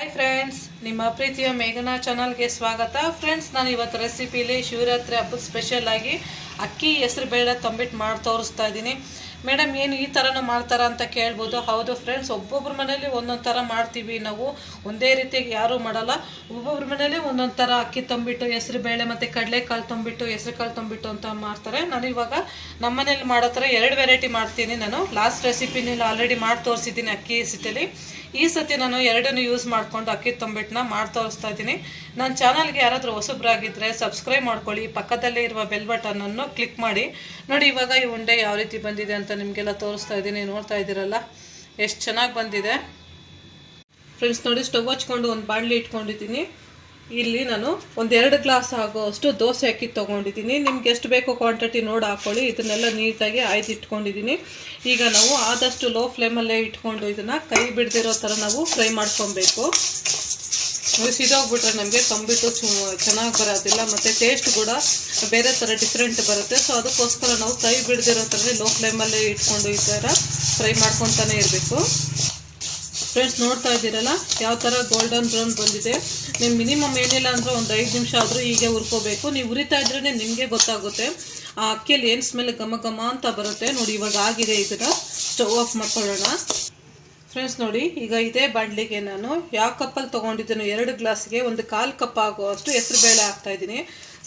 Hi friends ನಿಮ್ಮ ಪ್ರೀತಿಯ ಮೇಘನಾ ಚಾನಲ್ಗೆ ಸ್ವಾಗತ. ಫ್ರೆಂಡ್ಸ್ ನಾನು ಇವತ್ತು ರೆಸಿಪಿಲಿ ಶಿವರಾತ್ರಿ ಹಬ್ಬದ ಸ್ಪೆಷಲ್ ಆಗಿ ಅಕ್ಕಿ ಹೆಸರು ಬೇಳೆ ತಂಬಿಟ್ಟು ಮಾಡಿ ತೋರಿಸ್ತಾ ಇದ್ದೀನಿ. ಮೇಡಮ್ ಏನು ಈ ಥರನೂ ಮಾಡ್ತಾರ ಅಂತ ಕೇಳ್ಬೋದು. ಹೌದು ಫ್ರೆಂಡ್ಸ್ ಒಬ್ಬೊಬ್ಬರ ಮನೇಲಿ ಒಂದೊಂದು ಥರ ಮಾಡ್ತೀವಿ ನಾವು. ಒಂದೇ ರೀತಿಯಾಗಿ ಯಾರೂ ಮಾಡಲ್ಲ. ಒಬ್ಬೊಬ್ಬರ ಮನೇಲಿ ಒಂದೊಂದು ಥರ ಅಕ್ಕಿ ತಂಬಿಟ್ಟು, ಹೆಸರು ಬೇಳೆ ಮತ್ತು ಕಡಲೆಕಾಳು ತಂಬಿಟ್ಟು, ಹೆಸರು ಕಾಳು ತಂಬಿಟ್ಟು ಅಂತ ಮಾಡ್ತಾರೆ. ನಾನು ಇವಾಗ ನಮ್ಮ ಮನೇಲಿ ಮಾಡೋ ಥರ ಎರಡು ವೆರೈಟಿ ಮಾಡ್ತೀನಿ. ನಾನು ಲಾಸ್ಟ್ ರೆಸಿಪಿನಲ್ಲಿ ಆಲ್ರೆಡಿ ಮಾಡಿ ತೋರಿಸಿದ್ದೀನಿ ಅಕ್ಕಿ ಸಿಟಲಿ ಈ ಸತಿ ನಾನು ಎರಡನ್ನು ಯೂಸ್ ಮಾಡ್ಕೊಂಡು ಅಕ್ಕಿ ತಂಬಿಟ್ಟನ್ನ ಮಾಡಿ ತೋರಿಸ್ತಾ ಇದ್ದೀನಿ. ನನ್ನ ಚಾನಲ್ಗೆ ಯಾರಾದರೂ ಹೊಸಬ್ರಾಗಿದ್ದರೆ ಸಬ್ಸ್ಕ್ರೈಬ್ ಮಾಡ್ಕೊಳ್ಳಿ. ಪಕ್ಕದಲ್ಲೇ ಇರುವ ಬೆಲ್ ಬಟನನ್ನು ಕ್ಲಿಕ್ ಮಾಡಿ. ನೋಡಿ, ಇವಾಗ ಈ ಉಂಡೆ ಯಾವ ರೀತಿ ಬಂದಿದೆ ಅಂತ ನಿಮಗೆಲ್ಲ ತೋರಿಸ್ತಾ ಇದ್ದೀನಿ. ನೋಡ್ತಾ ಇದ್ದೀರಲ್ಲ? ಎಷ್ಟು ಚೆನ್ನಾಗಿ ಬಂದಿದೆ. ಫ್ರೆಂಡ್ಸ್ ನೋಡಿ ಸ್ಟವ್ ಹಚ್ಕೊಂಡು ಒಂದು ಬಾಣಲಿ ಇಟ್ಕೊಂಡಿದ್ದೀನಿ. ಇಲ್ಲಿ ನಾನು ಒಂದೆರಡು ಗ್ಲಾಸ್ ಆಗೋಷ್ಟು ದೋಸೆ ಅಕ್ಕಿ ತೊಗೊಂಡಿದ್ದೀನಿ. ನಿಮ್ಗೆ ಎಷ್ಟು ಬೇಕೋ ಕ್ವಾಂಟಿಟಿ ನೋಡಿ ಹಾಕ್ಕೊಳ್ಳಿ ಇದನ್ನೆಲ್ಲ ನೀಟಾಗಿ ಆಯ್ದು ಇಟ್ಕೊಂಡಿದ್ದೀನಿ. ಈಗ ನಾವು ಆದಷ್ಟು ಲೋ ಫ್ಲೇಮಲ್ಲೇ ಇಟ್ಕೊಂಡು ಇದನ್ನು ಕೈ ಬಿಡದಿರೋ ಥರ ನಾವು ಫ್ರೈ ಮಾಡ್ಕೊಬೇಕು. ಮುಗಿಸಿದೋಗ್ಬಿಟ್ರೆ ನಮಗೆ ತಂಬಿಟ್ಟು ಚೆನ್ನಾಗಿ ಬರೋದಿಲ್ಲ. ಮತ್ತು ಟೇಸ್ಟ್ ಕೂಡ ಬೇರೆ ಥರ ಡಿಫ್ರೆಂಟ್ ಬರುತ್ತೆ. ಸೊ ಅದಕ್ಕೋಸ್ಕರ ನಾವು ಕೈ ಬಿಡದಿರೋ ಥರ ಲೋ ಫ್ಲೇಮಲ್ಲೇ ಇಟ್ಕೊಂಡು ಈ ಥರ ಫ್ರೈ ಮಾಡ್ಕೊತಾನೆ ಇರಬೇಕು. ಫ್ರೆಂಡ್ಸ್ ನೋಡ್ತಾ ಇದ್ದೀರಲ್ಲ? ಯಾವ ಥರ ಗೋಲ್ಡನ್ ಬ್ರೌನ್ ಬಂದಿದೆ? ನೀವು ಮಿನಿಮಮ್ ಏನಿಲ್ಲ ಅಂದರೆ ಒಂದು ಐದು ನಿಮಿಷ ಆದರೂ ಹೀಗೆ ಹುರ್ಕೋಬೇಕು ನೀವು ಉರಿತಾ ಇದ್ರೇ ನಿಮಗೆ ಗೊತ್ತಾಗುತ್ತೆ. ಆ ಅಕ್ಕಿಯಲ್ಲಿ ಏನು ಸ್ಮೆಲ್ ಘಮ ಘಮ ಅಂತ ಬರುತ್ತೆ. ನೋಡಿ, ಇವಾಗ ಆಗಿದೆ ಇದನ್ನು. ಸ್ಟವ್ ಆಫ್ ಮಾಡ್ಕೊಳ್ಳೋಣ. ಫ್ರೆಂಡ್ಸ್ ನೋಡಿ, ಈಗ ಇದೇ ಬಾಣಲಿಗೆ ನಾನು ಯಾವ ಕಪ್ಪಲ್ಲಿ ತೊಗೊಂಡಿದ್ದೀನಿ ಎರಡು ಗ್ಲಾಸ್ಗೆ ಒಂದು ಕಾಲು ಕಪ್ ಆಗುವಷ್ಟು ಹೆಸರು ಬೇಳೆ ಹಾಕ್ತಾ ಇದ್ದೀನಿ.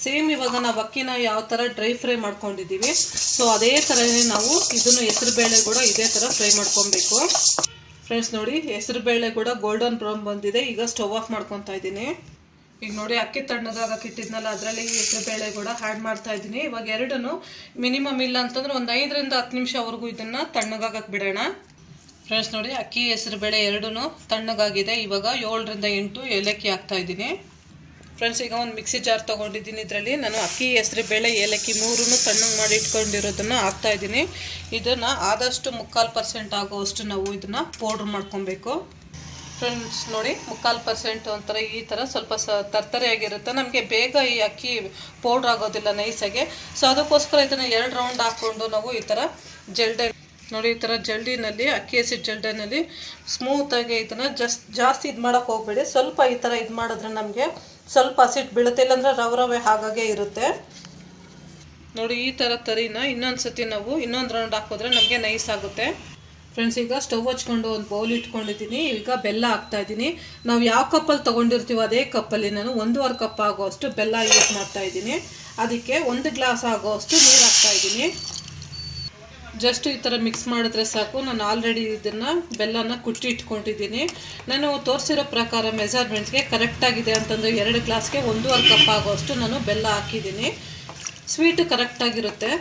ಸೇಮ್ ಇವಾಗ ನಾವು ಅಕ್ಕಿನ ಯಾವ ಥರ ಡ್ರೈ ಫ್ರೈ ಮಾಡ್ಕೊಂಡಿದ್ದೀವಿ. ಸೊ ಅದೇ ಥರನೇ ನಾವು ಇದನ್ನು ಹೆಸರು ಬೇಳೆ ಕೂಡ ಇದೇ ಥರ ಫ್ರೈ ಮಾಡ್ಕೊಬೇಕು. ಫ್ರೆಂಡ್ಸ್ ನೋಡಿ, ಹೆಸರು ಬೇಳೆ ಕೂಡ ಗೋಲ್ಡನ್ ಬ್ರೌನ್ ಬಂದಿದೆ. ಈಗ ಸ್ಟವ್ ಆಫ್ ಮಾಡ್ಕೊತಾ ಇದ್ದೀನಿ. ಈಗ ನೋಡಿ, ಅಕ್ಕಿ ತಣ್ಣಗಾಗಕ್ಕೆ ಇಟ್ಟಿದ್ನಲ್ಲ ಅದರಲ್ಲಿ ಹೆಸರು ಬೇಳೆ ಕೂಡ ಹ್ಯಾಡ್ ಮಾಡ್ತಾ ಇದ್ದೀನಿ. ಇವಾಗ ಎರಡನ್ನು ಮಿನಿಮಮ್ ಇಲ್ಲ ಅಂತಂದ್ರೆ ಒಂದು ಐದರಿಂದ ಹತ್ತು ನಿಮಿಷವರೆಗೂ ಇದನ್ನು ತಣ್ಣಗಾಗಕ್ಕೆ ಬಿಡೋಣ ಫ್ರೆಂಡ್ಸ್ ನೋಡಿ, ಅಕ್ಕಿ, ಹೆಸರು ಬೇಳೆ ಎರಡೂ ತಣ್ಣಗಾಗಿದೆ. ಇವಾಗ ಏಳರಿಂದ ಎಂಟು ಏಲಕ್ಕಿ ಹಾಕ್ತಾ ಇದ್ದೀನಿ. ಫ್ರೆಂಡ್ಸ್ ಈಗ ಒಂದು ಮಿಕ್ಸಿ ಜಾರ್ ತೊಗೊಂಡಿದ್ದೀನಿ. ಇದರಲ್ಲಿ ನಾನು ಅಕ್ಕಿ, ಹೆಸರು, ಬೇಳೆ, ಏಲಕ್ಕಿ ಮೂರನ್ನು ತಣ್ಣಗೆ ಮಾಡಿ ಇಟ್ಕೊಂಡಿರೋದನ್ನು ಹಾಕ್ತಾ ಇದ್ದೀನಿ. ಇದನ್ನು ಆದಷ್ಟು ಮುಕ್ಕಾಲು ಪರ್ಸೆಂಟ್ ಆಗುವಷ್ಟು ನಾವು ಇದನ್ನು ಪೌಡ್ರ್ ಮಾಡ್ಕೊಬೇಕು. ಫ್ರೆಂಡ್ಸ್ ನೋಡಿ, ಮುಕ್ಕಾಲು ಪರ್ಸೆಂಟ್ ಒಂಥರ ಈ ಥರ ಸ್ವಲ್ಪ ಸ ತರ್ತರೆಯಾಗಿರುತ್ತೆ. ನಮಗೆ ಬೇಗ ಈ ಅಕ್ಕಿ ಪೌಡ್ರ್ ಆಗೋದಿಲ್ಲ ನೈಸಾಗೆ. ಸೊ ಅದಕ್ಕೋಸ್ಕರ ಇದನ್ನು ಎರಡು ರೌಂಡ್ ಹಾಕ್ಕೊಂಡು ನಾವು ಈ ಥರ ಜಲ್ಡೆ ನೋಡಿ, ಈ ಥರ ಜಲ್ಡಿನಲ್ಲಿ, ಅಕ್ಕಿ ಹಸಿಟ್ಟು ಜಲ್ಡಿನಲ್ಲಿ ಸ್ಮೂತಾಗಿ ಇದನ್ನು ಜಸ್ಟ್ ಜಾಸ್ತಿ ಇದು ಮಾಡೋಕ್ಕೆ ಹೋಗಬೇಡಿ. ಸ್ವಲ್ಪ ಈ ಥರ ಇದು ಮಾಡಿದ್ರೆ ನಮಗೆ ಸ್ವಲ್ಪ ಹಸಿಟ್ಟು ಬೀಳುತ್ತೆ. ಇಲ್ಲಾಂದರೆ ರವೆ ರವೆ ಹಾಗಾಗೆ ಇರುತ್ತೆ. ನೋಡಿ, ಈ ಥರ ತರಿನ ಇನ್ನೊಂದು ಸತಿ ನಾವು ಇನ್ನೊಂದು ರೌಂಡ್ ಹಾಕಿದ್ರೆ ನಮಗೆ ನೈಸ್ ಆಗುತ್ತೆ. ಫ್ರೆಂಡ್ಸ್ ಈಗ ಸ್ಟವ್ ಹಚ್ಕೊಂಡು ಒಂದು ಬೌಲ್ ಇಟ್ಕೊಂಡಿದ್ದೀನಿ. ಈಗ ಬೆಲ್ಲ ಹಾಕ್ತಾ ಇದ್ದೀನಿ. ನಾವು ಯಾವ ಕಪ್ಪಲ್ಲಿ ತೊಗೊಂಡಿರ್ತೀವೋ ಅದೇ ಕಪ್ಪಲ್ಲಿ ನಾನು ಒಂದೂವರೆ ಕಪ್ ಆಗೋಷ್ಟು ಬೆಲ್ಲ ಯೂಸ್ ಮಾಡ್ತಾ ಇದ್ದೀನಿ. ಅದಕ್ಕೆ ಒಂದು ಗ್ಲಾಸ್ ಆಗೋಷ್ಟು ನೀರು ಹಾಕ್ತಾ ಇದ್ದೀನಿ. ಜಸ್ಟ್ ಈ ಥರ ಮಿಕ್ಸ್ ಮಾಡಿದ್ರೆ ಸಾಕು. ನಾನು ಆಲ್ರೆಡಿ ಇದನ್ನು ಬೆಲ್ಲನ ಕುಟ್ಟಿ ಇಟ್ಕೊಂಡಿದ್ದೀನಿ. ನಾನು ತೋರಿಸಿರೋ ಪ್ರಕಾರ ಮೆಜರ್ಮೆಂಟ್ಸ್ಗೆ ಕರೆಕ್ಟಾಗಿದೆ ಅಂತಂದು ಎರಡು ಗ್ಲಾಸ್ಗೆ ಒಂದೂವರೆ ಕಪ್ ಆಗೋಷ್ಟು ನಾನು ಬೆಲ್ಲ ಹಾಕಿದ್ದೀನಿ. ಸ್ವೀಟ್ ಕರೆಕ್ಟಾಗಿರುತ್ತೆ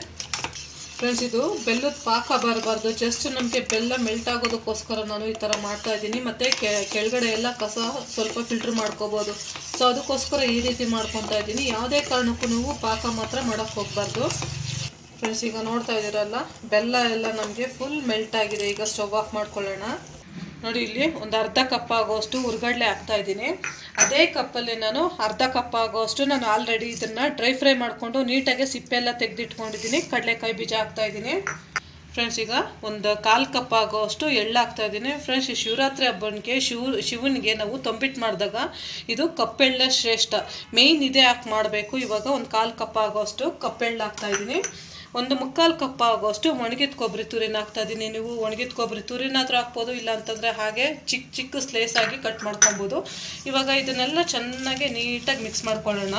ಫ್ರೆಂಡ್ಸ್ ಇದು ಬೆಲ್ಲದ ಪಾಕ ಬರಬಾರ್ದು. ಜಸ್ಟ್ ನಮಗೆ ಬೆಲ್ಲ ಮೆಲ್ಟ್ ಆಗೋದಕ್ಕೋಸ್ಕರ ನಾನು ಈ ಥರ ಮಾಡ್ತಾ ಇದ್ದೀನಿ. ಮತ್ತು ಕೆಳಗಡೆ ಎಲ್ಲ ಕಸ ಸ್ವಲ್ಪ ಫಿಲ್ಟ್ರ್ ಮಾಡ್ಕೋಬೋದು. ಸೊ ಅದಕ್ಕೋಸ್ಕರ ಈ ರೀತಿ ಮಾಡ್ಕೊತಾ ಇದ್ದೀನಿ. ಯಾವುದೇ ಕಾರಣಕ್ಕೂ ನೀವು ಪಾಕ ಮಾತ್ರ ಮಾಡೋಕ್ಕೆ ಹೋಗಬಾರ್ದು. ಫ್ರೆಂಡ್ಸ್ ಈಗ ನೋಡ್ತಾ ಇದ್ದೀರಲ್ಲ, ಬೆಲ್ಲ ಎಲ್ಲ ನಮಗೆ ಫುಲ್ ಮೆಲ್ಟ್ ಆಗಿದೆ. ಈಗ ಸ್ಟವ್ ಆಫ್ ಮಾಡ್ಕೊಳ್ಳೋಣ. ನೋಡಿ ಇಲ್ಲಿ ಒಂದು ಅರ್ಧ ಕಪ್ ಆಗೋಷ್ಟು ಹುರ್ಗಡ್ಲೆ ಹಾಕ್ತಾ ಇದ್ದೀನಿ. ಅದೇ ಕಪ್ಪಲ್ಲಿ ನಾನು ಅರ್ಧ ಕಪ್ ಆಗೋಷ್ಟು ನಾನು ಆಲ್ರೆಡಿ ಇದನ್ನು ಡ್ರೈ ಫ್ರೈ ಮಾಡಿಕೊಂಡು ನೀಟಾಗಿ ಸಿಪ್ಪೆಲ್ಲ ತೆಗೆದಿಟ್ಕೊಂಡಿದ್ದೀನಿ. ಕಡಲೆಕಾಯಿ ಬೀಜ ಹಾಕ್ತಾ ಇದ್ದೀನಿ. ಫ್ರೆಂಡ್ಸ್ ಈಗ ಒಂದು ಕಾಲು ಕಪ್ ಆಗೋಷ್ಟು ಎಳ್ಳು ಹಾಕ್ತಾ ಇದ್ದೀನಿ. ಫ್ರೆಂಡ್ಸ್ ಈ ಶಿವರಾತ್ರಿ ಹಬ್ಬನಿಗೆ ಶಿವ, ಶಿವನಿಗೆ ನಾವು ತಂಬಿಟ್ಟು ಮಾಡಿದಾಗ ಇದು ಕಪ್ಪೆಳ್ಳ ಶ್ರೇಷ್ಠ. ಮೇಯ್ನ್ ಇದೇ ಹಾಕಿ ಮಾಡಬೇಕು. ಇವಾಗ ಒಂದು ಕಾಲು ಕಪ್ ಆಗೋಷ್ಟು ಕಪ್ಪೆಳ್ಳು ಹಾಕ್ತಾ ಇದ್ದೀನಿ. ಒಂದು ಮುಕ್ಕಾಲು ಕಪ್ ಆಗೋಷ್ಟು ಒಣಗಿದ ಕೊಬ್ಬರಿ ತುರಿನ ಹಾಕ್ತಾ ಇದ್ದೀನಿ. ನೀವು ಒಣಗಿದ ಕೊಬ್ಬರಿ ತುರಿನಾದ್ರೂ ಹಾಕ್ಬೋದು, ಇಲ್ಲ ಅಂತಂದರೆ ಹಾಗೆ ಚಿಕ್ಕ ಚಿಕ್ಕ ಸ್ಲೇಸ್ ಆಗಿ ಕಟ್ ಮಾಡ್ಕೊಬೋದು. ಇವಾಗ ಇದನ್ನೆಲ್ಲ ಚೆನ್ನಾಗಿ ನೀಟಾಗಿ ಮಿಕ್ಸ್ ಮಾಡ್ಕೊಳ್ಳೋಣ.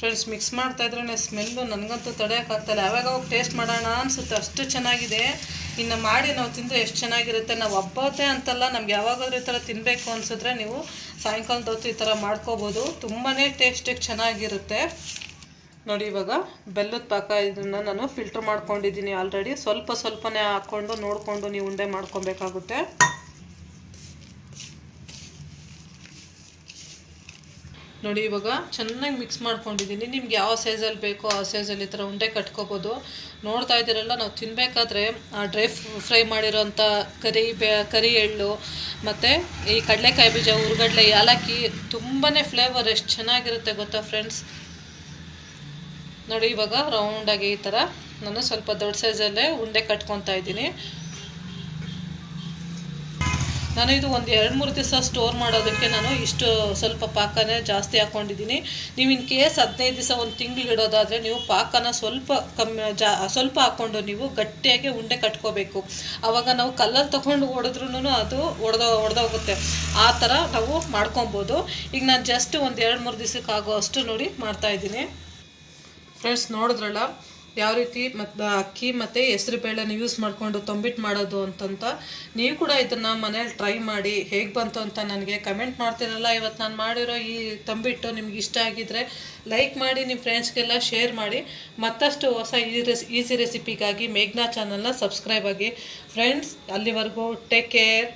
ಫ್ರೆಂಡ್ಸ್ ಮಿಕ್ಸ್ ಮಾಡ್ತಾ ಇದ್ರೆ ಸ್ಮೆಲ್ಲು ನನಗಂತೂ ತಡೆಯೋಕ್ಕಾಗ್ತಾಯಿಲ್ಲ ಯಾವಾಗ ಹೋಗಿ ಟೇಸ್ಟ್ ಮಾಡೋಣ ಅನಿಸುತ್ತೆ ಅಷ್ಟು ಚೆನ್ನಾಗಿದೆ. ಇನ್ನು ಮಾಡಿ ನಾವು ತಿಂದರೆ ಎಷ್ಟು ಚೆನ್ನಾಗಿರುತ್ತೆ. ನಾವು ಹಬ್ಬತ್ತೆ ಅಂತಲ್ಲ, ನಮ್ಗೆ ಯಾವಾಗಾದ್ರೂ ಈ ಥರ ತಿನ್ನಬೇಕು ಅನಿಸಿದ್ರೆ ನೀವು ಸಾಯಂಕಾಲದ ಹೊತ್ತು ಈ ಥರ ಮಾಡ್ಕೋಬೋದು. ತುಂಬಾ ಟೇಸ್ಟಿಗೆ ಚೆನ್ನಾಗಿರುತ್ತೆ. ನೋಡಿ ಇವಾಗ ಬೆಲ್ಲದ ಪಾಕ ಇದನ್ನು ನಾನು ಫಿಲ್ಟರ್ ಮಾಡ್ಕೊಂಡಿದ್ದೀನಿ ಆಲ್ರೆಡಿ ಸ್ವಲ್ಪ ಸ್ವಲ್ಪನೇ ಹಾಕ್ಕೊಂಡು ನೋಡಿಕೊಂಡು ನೀವು ಉಂಡೆ ಮಾಡ್ಕೊಬೇಕಾಗುತ್ತೆ. ನೋಡಿ ಇವಾಗ ಚೆನ್ನಾಗಿ ಮಿಕ್ಸ್ ಮಾಡ್ಕೊಂಡಿದ್ದೀನಿ. ನಿಮ್ಗೆ ಯಾವ ಸೈಜಲ್ಲಿ ಬೇಕೋ ಆ ಸೈಜಲ್ಲಿ ಈ ಥರ ಉಂಡೆ ಕಟ್ಕೋಬೋದು. ನೋಡ್ತಾ ಇದ್ದೀರಲ್ಲ, ನಾವು ತಿನ್ನಬೇಕಾದ್ರೆ ಡ್ರೈ ಫ್ರೈ ಮಾಡಿರೋಂಥ ಕರಿ ಕರಿ ಎಳ್ಳು, ಮತ್ತು ಈ ಕಡಲೆಕಾಯಿ ಬೀಜ ಹುರ್ಗಡ್ಲೆ ಏಲಕ್ಕಿ ತುಂಬಾ ಫ್ಲೇವರ್ ಎಷ್ಟು ಚೆನ್ನಾಗಿರುತ್ತೆ ಗೊತ್ತಾ ಫ್ರೆಂಡ್ಸ್ ನೋಡಿ, ಇವಾಗ ರೌಂಡಾಗಿ ಈ ಥರ ನಾನು ಸ್ವಲ್ಪ ದೊಡ್ಡ ಸೈಜಲ್ಲೇ ಉಂಡೆ ಕಟ್ಕೊತಾ ಇದ್ದೀನಿ. ನಾನು ಇದು ಒಂದು ಎರಡು ಮೂರು ದಿವಸ ಸ್ಟೋರ್ ಮಾಡೋದಕ್ಕೆ ನಾನು ಇಷ್ಟು ಸ್ವಲ್ಪ ಪಾಕನೇ ಜಾಸ್ತಿ ಹಾಕ್ಕೊಂಡಿದ್ದೀನಿ ನೀವು ಇನ್ ಕೇಸ್ ಹದಿನೈದು ದಿವಸ ಒಂದು ತಿಂಗಳು ಇಡೋದಾದರೆ ನೀವು ಪಾಕನ ಸ್ವಲ್ಪ ಕಮ್ಮಿ, ಜಾ, ಸ್ವಲ್ಪ ಹಾಕ್ಕೊಂಡು ನೀವು ಗಟ್ಟಿಯಾಗಿ ಉಂಡೆ ಕಟ್ಕೋಬೇಕು. ಆವಾಗ ನಾವು ಕಲ್ಲಲ್ಲಿ ತೊಗೊಂಡು ಹೊಡೆದ್ರೂ ಅದು ಒಡೆದ, ಒಡೆದೋಗುತ್ತೆ. ಆ ಥರ ನಾವು ಮಾಡ್ಕೊಬೋದು. ಈಗ ನಾನು ಜಸ್ಟ್ ಒಂದು ಎರಡು ಮೂರು ದಿವಸಕ್ಕೆ ಆಗೋ ಅಷ್ಟು ನೋಡಿ ಮಾಡ್ತಾಯಿದ್ದೀನಿ ಫ್ರೆಂಡ್ಸ್ ನೋಡಿದ್ರಲ್ಲ, ಯಾವ ರೀತಿ ಮತ್ತು ಅಕ್ಕಿ ಮತ್ತು ಹೆಸ್ರು ಬೇಳೆನ ಯೂಸ್ ಮಾಡಿಕೊಂಡು ತೊಂಬಿಟ್ಟು ಮಾಡೋದು ಅಂತಂತ, ನೀವು ಕೂಡ ಇದನ್ನು ಮನೇಲಿ ಟ್ರೈ ಮಾಡಿ ಹೇಗೆ ಬಂತು ಅಂತ ನನಗೆ ಕಮೆಂಟ್ ಮಾಡ್ತಿರಲ್ಲ. ಇವತ್ತು ನಾನು ಮಾಡಿರೋ ಈ ತಂಬಿಟ್ಟು ನಿಮ್ಗೆ ಇಷ್ಟ ಆಗಿದ್ರೆ ಲೈಕ್ ಮಾಡಿ ನಿಮ್ಮ ಫ್ರೆಂಡ್ಸ್ಗೆಲ್ಲ ಶೇರ್ ಮಾಡಿ. ಮತ್ತಷ್ಟು ಹೊಸ ಈ ರೆಸ್ ಈಸಿ ರೆಸಿಪಿಗಾಗಿ ಮೇಘ್ನಾ ಚಾನಲ್ನ ಸಬ್ಸ್ಕ್ರೈಬ್ ಆಗಿ. ಫ್ರೆಂಡ್ಸ್ ಅಲ್ಲಿವರೆಗೂ ಟೇಕ್ ಕೇರ್